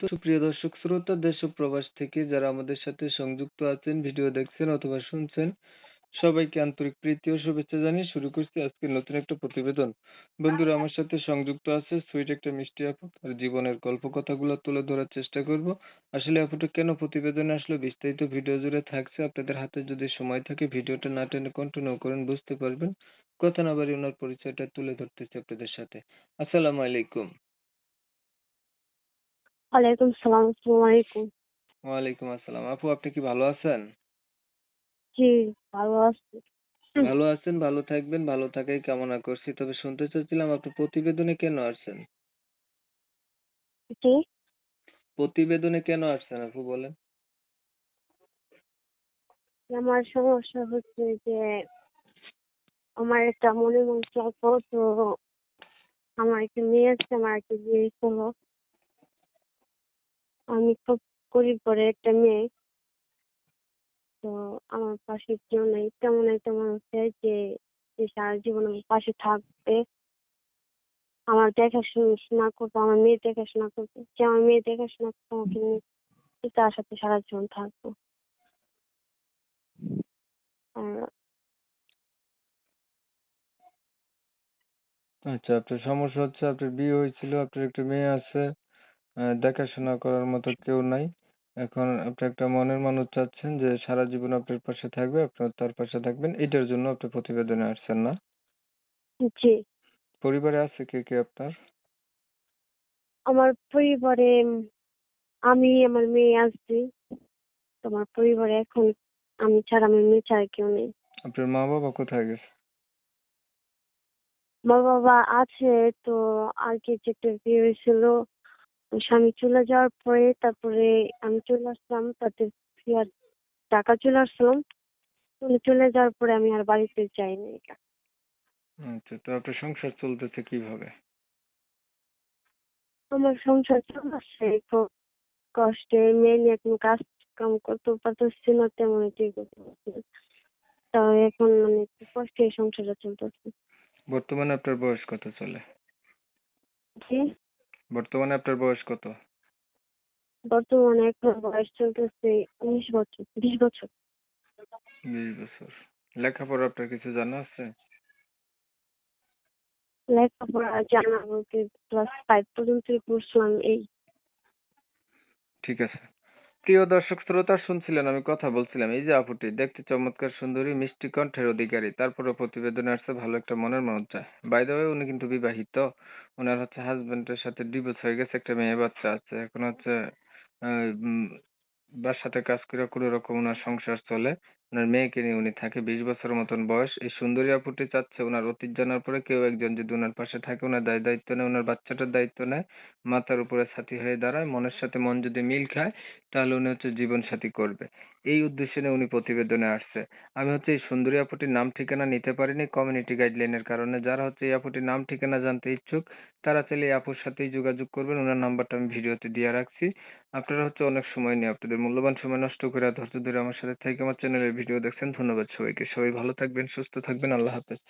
তো সুপ্রিয় দর্শক, শ্রোতা, দেশ ও প্রবাস থেকে যারা আমাদের সাথে সংযুক্ত আছেন, ভিডিও দেখছেন অথবা শুনছেন, সবাইকে আন্তরিক প্রীতি ও শুভেচ্ছা জানিয়ে শুরু করছি আজকের নতুন একটা প্রতিবেদন। বন্ধুরা, আমার সাথে সংযুক্ত আছে সুইট একটা মিষ্টি আপু। তার জীবনের গল্প কথাগুলো তুলে ধরার চেষ্টা করব। আসলে আপুটা কেন প্রতিবেদনে আসলে, বিস্তারিত ভিডিও জুড়ে থাকছে। আপনাদের হাতে যদি সময় থাকে, ভিডিওটা না টেনে কন্টিনিউ করেন, বুঝতে পারবেন। কথা না বাড়ি ওনার পরিচয়টা তুলে ধরতেছি আপনাদের সাথে। আসসালামু আলাইকুম। ওয়ালাইকুম সালাম আসসালামু আলাইকুম। ওয়ালাইকুম আসসালাম। আপু আপনি কি ভালো আছেন? জি ভালো আছি। ভালো আছেন ভালো থাকবেন ভালো থাকাই কামনা করছি। তবে শুনতে চাচ্ছিলাম আপনি প্রতিবেদনে কেন আসছেন? জি। প্রতিবেদনে কেন আসছেন আপু বলেন? আমার সমস্যা হচ্ছে যে আমার একটা মনে মন তো আমার একটা মেয়ে আছে আমার একটা বিয়ে হলো আমি খুব গরিব করে একটা মেয়ে। তো আমার পাশে কেউ নেই। তেমন একটা মানুষ চাই যে যে সারা জীবন আমার পাশে থাকবে। আমার দেখাশোনা করবে, আমার মেয়ে দেখাশোনা করবে। যে আমার মেয়ে দেখাশোনা করবে আমাকে নিয়ে তার সাথে সারা জীবন থাকব। আর আচ্ছা আপনার সমস্যা হচ্ছে, আপনার বিয়ে হয়েছিল, আপনার একটা মেয়ে আছে। আহ, দেখাশোনা করার মতো কেউ নাই। এখন আপনি একটা মনের মানুষ চাচ্ছেন যে সারা জীবন আপনার পাশে থাকবে আপনার তার পাশে থাকবেন। এটার জন্য আপনি প্রতিবেদনে আসছেন না। জি। পরিবারে আছে কে কে আপনার? আমার পরিবারে আমি আমার মেয়ে আছি। তোমার পরিবারে এখন আমি ছাড়া আমার মেয়ে ছাড়া কেউ নেই। আপনার মা বাবা কোথায় গেছে? মা বাবা আছে তো আগে যেটা বিয়ে হয়েছিল। স্বামী চলে যাওয়ার পরে তারপরে আমি চলে আসলাম তাতে ফির ঢাকা চলে আসলাম উনি চলে যাওয়ার পরে আমি আর বাড়িতে যাইনি আচ্ছা তো আপনার সংসার চলতেছে কীভাবে? আমার সংসার চলছে খুব কষ্টে মেয়ে নিয়ে কোনো কাজ কাম করতে পারতেছি না তেমন ঠিক করতে পারছি তাও এখন মানে একটু কষ্টে সংসারটা চলতেছে। বর্তমানে আপনার বয়স কত চলে? জি। বর্তমানে আপনার বয়স কত? বর্তমানে এখন বয়স চলতেছে উনিশ বছর বিশ বছর। বিশ বছর। লেখাপড়া আপনার কিছু জানা আছে? লেখাপড়া জানা বলতে ক্লাস ফাইভ পর্যন্তই পড়ছিলাম এই। ঠিক আছে। প্রিয় দর্শক, শ্রোতা শুনছিলেন, আমি কথা বলছিলাম। এই যে আপুটি, দেখতে চমৎকার, সুন্দরী, মিষ্টি কণ্ঠের অধিকারী। তারপরে প্রতিবেদনে আসছে ভালো একটা মনের মানুষ চায় বাই দ্য উনি কিন্তু বিবাহিত। ওনার হচ্ছে হাজবেন্ডের সাথে ডিভোর্স হয়ে গেছে, একটা মেয়ে বাচ্চা আছে। এখন হচ্ছে বাসাতে কাজ করে কোনো রকম ওনার সংসার চলে। ওনার মেয়েকে নিয়ে উনি থাকে বিশ বছরের মতন বয়স। এই সুন্দরী আপুটি চাচ্ছে ওনার অতীত জানার পরে কেউ একজন যদি ওনার পাশে থাকে, ওনার দায় দায়িত্ব নেয়, ওনার বাচ্চাটার দায়িত্ব নেয়, মাথার উপরে সাথী হয়ে দাঁড়ায়, মনের সাথে মন যদি মিল খায়, তাহলে উনি হচ্ছে জীবন সাথী করবে। এই উদ্দেশ্যে নিয়ে উনি প্রতিবেদনে আসছে। আমি হচ্ছে এই সুন্দরী আপুটির নাম ঠিকানা নিতে পারিনি কমিউনিটি গাইডলাইনের কারণে। যারা হচ্ছে এই আপুটির নাম ঠিকানা জানতে ইচ্ছুক, তারা চাইলে এই আপুর সাথেই যোগাযোগ করবেন। ওনার নাম্বারটা আমি ভিডিওতে দিয়ে রাখছি। আপনারা হচ্ছে অনেক সময় নিয়ে, আপনাদের মূল্যবান সময় নষ্ট করে ধৈর্য ধরে আমার সাথে থেকে আমার চ্যানেলের ভিডিও দেখছেন। ধন্যবাদ সবাইকে। সবাই ভালো থাকবেন সুস্থ থাকবেন। আল্লাহ হাফেজ।